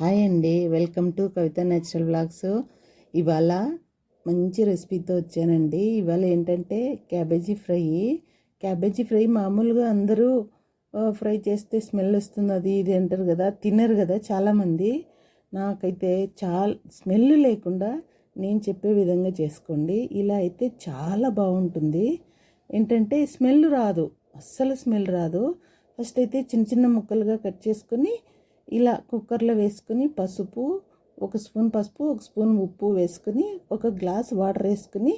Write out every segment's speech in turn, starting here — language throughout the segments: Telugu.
హాయ్ అండి. Welcome to Kavitha natural blogs ఇవాళ మంచి రెసిపీతో వచ్చానండి. ఇవాళ ఏంటంటే క్యాబేజీ ఫ్రై. క్యాబేజీ ఫ్రై మామూలుగా అందరూ ఫ్రై చేస్తే స్మెల్ వస్తుంది అది ఇది అంటారు కదా తినరు కదా చాలామంది. నాకైతే చాలా స్మెల్ లేకుండా నేను చెప్పే విధంగా చేసుకోండి. ఇలా అయితే చాలా బాగుంటుంది. ఏంటంటే స్మెల్ రాదు అస్సలు స్మెల్ రాదు. ఫస్ట్ అయితే చిన్న చిన్న ముక్కలుగా కట్ చేసుకొని ఇలా కుక్కర్లో వేసుకుని పసుపు ఒక స్పూన్ పసుపు ఒక స్పూన్ ఉప్పు వేసుకుని ఒక గ్లాస్ వాటర్ వేసుకుని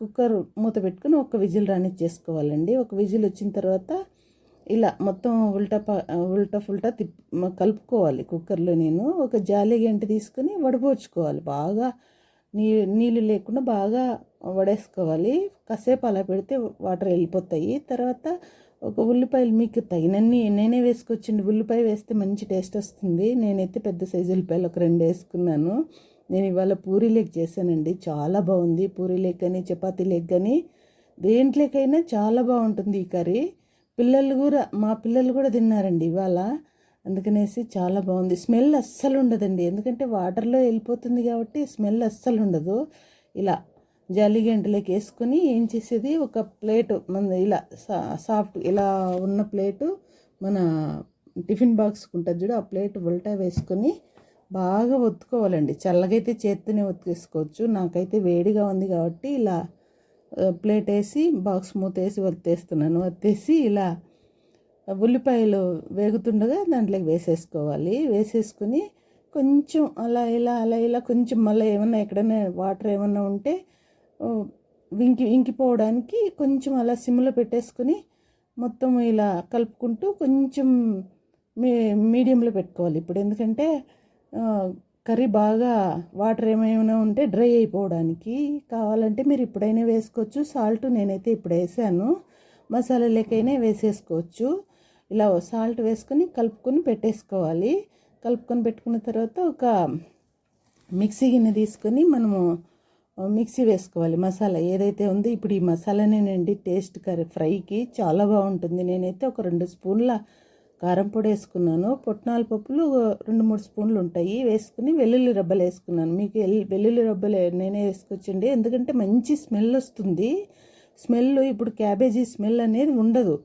కుక్కర్ మూత పెట్టుకొని ఒక విజిల్ రానిచ్చేసుకోవాలండి. ఒక విజిల్ వచ్చిన తర్వాత ఇలా మొత్తం ఉల్టా ప ఉల్టా ఫుల్టా తిప్ కలుపుకోవాలి కుక్కర్లో నేను. ఒక జాలి గంట తీసుకొని వడపోచుకోవాలి. బాగా నీ నీళ్ళు లేకుండా బాగా వడేసుకోవాలి. కాసేపు అలా పెడితే వాటర్ వెళ్ళిపోతాయి. తర్వాత ఒక ఉల్లిపాయలు మీకు తగినన్ని నేనే వేసుకొచ్చింది. ఉల్లిపాయ వేస్తే మంచి టేస్ట్ వస్తుంది. నేనైతే పెద్ద సైజు ఉల్లిపాయలు ఒక రెండు వేసుకున్నాను. నేను ఇవాళ పూరీ లెగ్ చేశానండి. చాలా బాగుంది. పూరీ లెగ్ కానీ చపాతీ లెగ్ కానీ దేంట్లోకైనా చాలా బాగుంటుంది ఈ కర్రీ. పిల్లలు కూడా మా పిల్లలు కూడా తిన్నారండి ఇవాళ. అందుకనేసి చాలా బాగుంది. స్మెల్ అస్సలు ఉండదండి. ఎందుకంటే వాటర్లో వెళ్ళిపోతుంది కాబట్టి స్మెల్ అస్సలు ఉండదు. ఇలా జాలి గంటలోకి వేసుకొని ఏం చేసేది? ఒక ప్లేటు మన ఇలా సా- సాఫ్ట్ ఇలా ఉన్న ప్లేటు మన టిఫిన్ బాక్స్ ఉంటుంది చూడు ఆ ప్లేట్ ఉల్టా వేసుకొని బాగా ఒత్తుకోవాలండి. చల్లగైతే చేత్తోనే ఒత్తుకేసుకోవచ్చు. నాకైతే వేడిగా ఉంది కాబట్టి ఇలా ప్లేట్ వేసి బాక్స్ మూత వేసి వత్తేస్తున్నాను వత్తేసి ఇలా ఉల్లిపాయలు వేగుతుండగా దాంట్లోకి వేసేసుకోవాలి. వేసేసుకుని కొంచెం అలా ఇలా అలా ఇలా కొంచెం మళ్ళీ ఏమన్నా ఎక్కడైనా వాటర్ ఏమన్నా ఉంటే ఇంకి ఇంకిపోవడానికి కొంచెం అలా సిమ్లో పెట్టేసుకుని మొత్తం ఇలా కలుపుకుంటూ కొంచెం మీ మీడియంలో పెట్టుకోవాలి. ఇప్పుడు ఎందుకంటే కర్రీ బాగా వాటర్ ఏమైనా ఉంటే డ్రై అయిపోవడానికి కావాలంటే మీరు ఇప్పుడైనా వేసుకోవచ్చు. సాల్ట్ నేనైతే ఇప్పుడు వేసాను. మసాలా లేకైనా వేసేసుకోవచ్చు. ఇలా సాల్ట్ వేసుకొని కలుపుకొని పెట్టేసుకోవాలి. కలుపుకొని పెట్టుకున్న తర్వాత ఒక మిక్సీ గిన్నె తీసుకొని మనము మిక్సీ వేసుకోవాలి. మసాలా ఏదైతే ఉందో ఇప్పుడు ఈ మసాలానేనండి టేస్ట్ కర్రీ ఫ్రైకి చాలా బాగుంటుంది. నేనైతే ఒక రెండు స్పూన్ల కారం పొడి వేసుకున్నాను. పుట్నాల పప్పులు రెండు మూడు స్పూన్లు ఉంటాయి. వేసుకుని వెల్లుల్లి రబ్బలు వేసుకున్నాను. మీకు వెల్లుల్లి రబ్బలు నేనే వేసుకొచ్చండి. ఎందుకంటే మంచి స్మెల్ వస్తుంది. స్మెల్ ఇప్పుడు క్యాబేజీ స్మెల్ అనేది ఉండదు.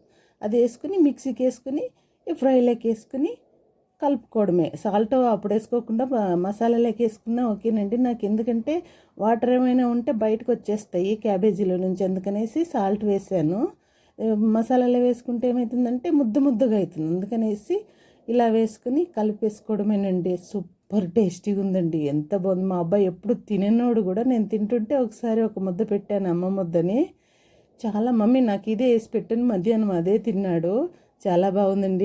అది వేసుకుని మిక్సీకి వేసుకుని ఫ్రైలోకి వేసుకుని కలుపుకోవడమే. సాల్ట్ అప్పుడు వేసుకోకుండా మసాలాలోకి వేసుకున్నా ఓకేనండి. నాకు ఎందుకంటే వాటర్ ఏమైనా ఉంటే బయటకు వచ్చేస్తాయి క్యాబేజీలో నుంచి అందుకనేసి సాల్ట్ వేసాను. మసాలాలో వేసుకుంటే ఏమవుతుందంటే ముద్ద ముద్దగా అవుతుంది. అందుకనేసి ఇలా వేసుకుని కలిపేసుకోవడమేనండి. సూపర్ టేస్టీగా ఉందండి. ఎంత బాగుంది. మా అబ్బాయి ఎప్పుడు తినేనోడు కూడా నేను తింటుంటే ఒకసారి ఒక ముద్ద పెట్టాను అమ్మ ముద్దని. చాలా మమ్మీ నాకు ఇదే వేసి పెట్టాను. మధ్యాహ్నం అదే తిన్నాడు. చాలా బాగుందండి.